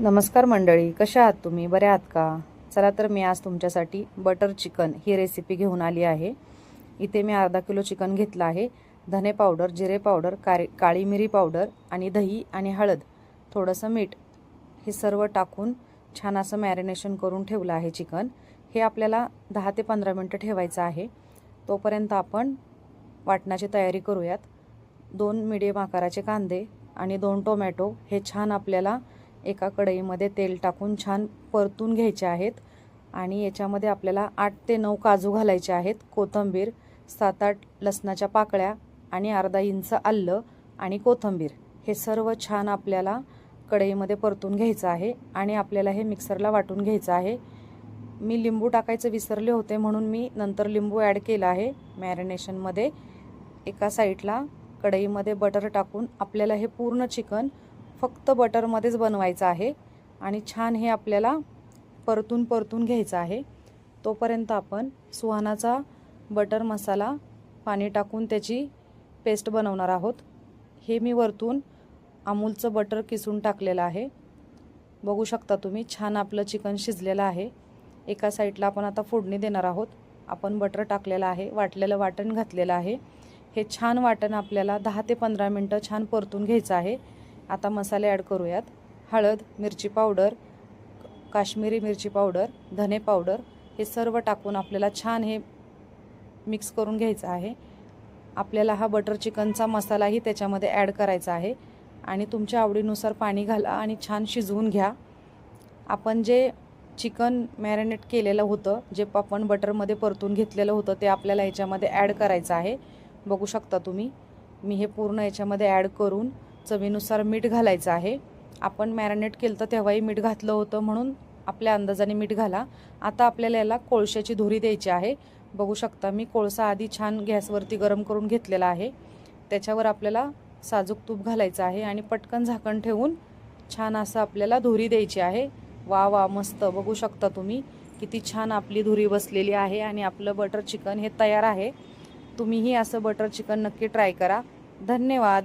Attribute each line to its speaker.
Speaker 1: नमस्कार मंडळी कशा आहात तुम्ही? बऱ्या आहात का? चला तर मी आज तुमच्यासाठी बटर चिकन ही रेसिपी घेऊन आली आहे. इथे मी अर्धा किलो चिकन घेतलं आहे. धने पावडर जिरे पावडर काळी काळी मिरी पावडर आणि दही आणि हळद. थोडंसं मीठ. हे सर्व टाकून छान असं मॅरिनेशन करून ठेवलं आहे चिकन हे आपल्याला दहा ते पंधरा मिनटं ठेवायचं आहे. तोपर्यंत आपण वाटणाची तयारी करूयात. दोन मिडियम आकाराचे कांदे आणि दोन टोमॅटो हे छान आपल्याला एका कढईमध्ये तेल टाकून छान परतून घ्यायचे आहेत. आणि याच्यामध्ये आपल्याला आठ ते नऊ काजू घालायचे आहेत. कोथिंबीर सात आठ लसणाच्या पाकळ्या आणि अर्धा इंच आल्लं आणि कोथिंबीर. हे सर्व छान आपल्याला कढईमध्ये परतून घ्यायचं आहे आणि आपल्याला हे मिक्सरला वाटून घ्यायचं आहे. मी लिंबू टाकायचं विसरले होते म्हणून मी नंतर लिंबू ॲड केला आहे मॅरिनेशनमध्ये. एका साईडला कढईमध्ये बटर टाकून आपल्याला हे पूर्ण चिकन फक्त बटरमध्येच बनवायचं आहे आणि छान हे आपल्याला परतून परतून घ्यायचं आहे. तोपर्यंत आपण सुहानाचा बटर मसाला पाणी टाकून त्याची पेस्ट बनवणार आहोत. हे मी वरतून अमूलचं बटर किसून टाकलेलं आहे. बघू शकता तुम्ही छान आपलं चिकन शिजलेलं आहे. एका साईडला आपण आता फोडणी देणार आहोत. आपण बटर टाकलेलं आहे वाटलेलं वाटण घातलेलं आहे. हे छान वाटण आपल्याला दहा ते पंधरा मिनटं छान परतून घ्यायचं आहे. आता मसाले ॲड करूयात. हळद मिरची पावडर काश्मीरी मिरची पावडर धने पावडर हे सर्व टाकून आपल्याला छान हे मिक्स करून घ्यायचं आहे. आपल्याला हा बटर चिकनचा मसालाही त्याच्यामध्ये ॲड करायचा आहे. आणि तुमच्या आवडीनुसार पाणी घाला आणि छान शिजवून घ्या. आपण जे चिकन मॅरिनेट केलेलं होतं जे आपण बटरमध्ये परतून घेतलेलं होतं ते आपल्याला याच्यामध्ये ॲड करायचं आहे. बघू शकता तुम्ही. मी हे पूर्ण याच्यामध्ये ॲड करून चवीनुसार मीठ घालायचं आहे. आपण मॅरिनेट केलं तर तेव्हाही मीठ घातलं होतं म्हणून आपल्या अंदाजाने मीठ घाला. आता आपल्याला याला कोळशाची धुरी द्यायची आहे. बघू शकता मी कोळसा आधी छान गॅसवरती गरम करून घेतलेला आहे. त्याच्यावर आपल्याला साजूक तूप घालायचं आहे आणि पटकन झाकण ठेवून छान असं आपल्याला धुरी द्यायची आहे. वा वा मस्त. बघू शकता तुम्ही किती छान आपली धुरी बसलेली आहे आणि आपलं बटर चिकन हे तयार आहे. तुम्हीही असं बटर चिकन नक्की ट्राय करा. धन्यवाद.